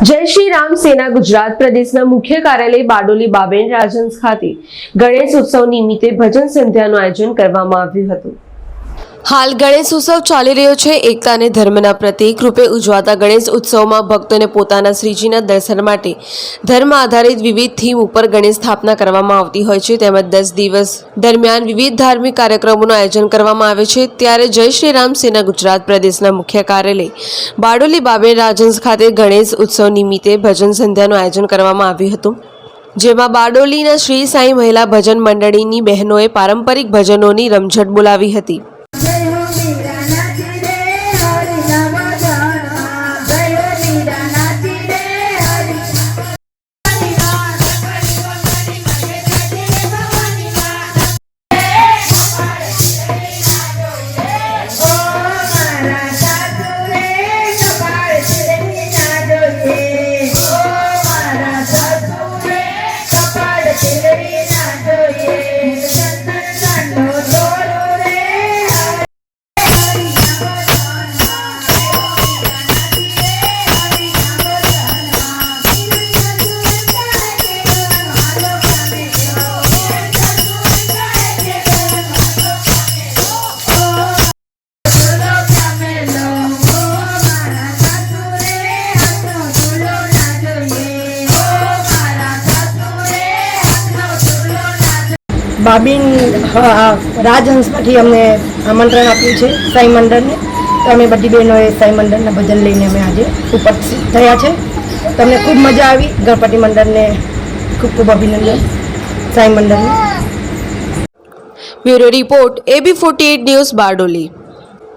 જય શ્રી રામ સેના ગુજરાત પ્રદેશના મુખ્ય કાર્યાલય બારડોલી બાબેન રાજન્સ ખાતે ગણેશ ઉત્સવ નિમિત્તે ભજન સંધ્યાનું આયોજન કરવામાં આવ્યું હતું. હાલ ગણેશ ઉત્સવ ચાલી રહ્યો છે. એકતા અને ધર્મના પ્રતીક રૂપે ઉજવાતા ગણેશ ઉત્સવમાં ભક્તોને પોતાના શ્રીજીના દર્શન માટે ધર્મ આધારિત વિવિધ થીમ ઉપર ગણેશ સ્થાપના કરવામાં આવતી હોય છે. તેમજ દસ દિવસ દરમિયાન વિવિધ ધાર્મિક કાર્યક્રમોનું આયોજન કરવામાં આવે છે. ત્યારે જય શ્રી રામ સેના ગુજરાત પ્રદેશના મુખ્ય કાર્યાલય બારડોલી બાબે રાજન્સ ખાતે ગણેશ ઉત્સવ નિમિત્તે ભજન સંધ્યાનું આયોજન કરવામાં આવ્યું હતું. જેમાં બારડોલીના શ્રી સાંઈ મહિલા ભજન મંડળીની બહેનોએ પારંપરિક ભજનોની રમઝટ બોલાવી હતી. હા, રાજહંસમાંથી અમને આમંત્રણ આપ્યું છે સાઈ મંડળને. તો અમે બધી બહેનોએ સાઈ મંડળના ભજન લઈને અમે આજે ઉપસ્થિત થયા છે. તમને ખૂબ મજા આવી. ગણપતિ મંડળને ખૂબ ખૂબ અભિનંદન. સાઈ મંડળને. Bureau report AB forty news Bardoli.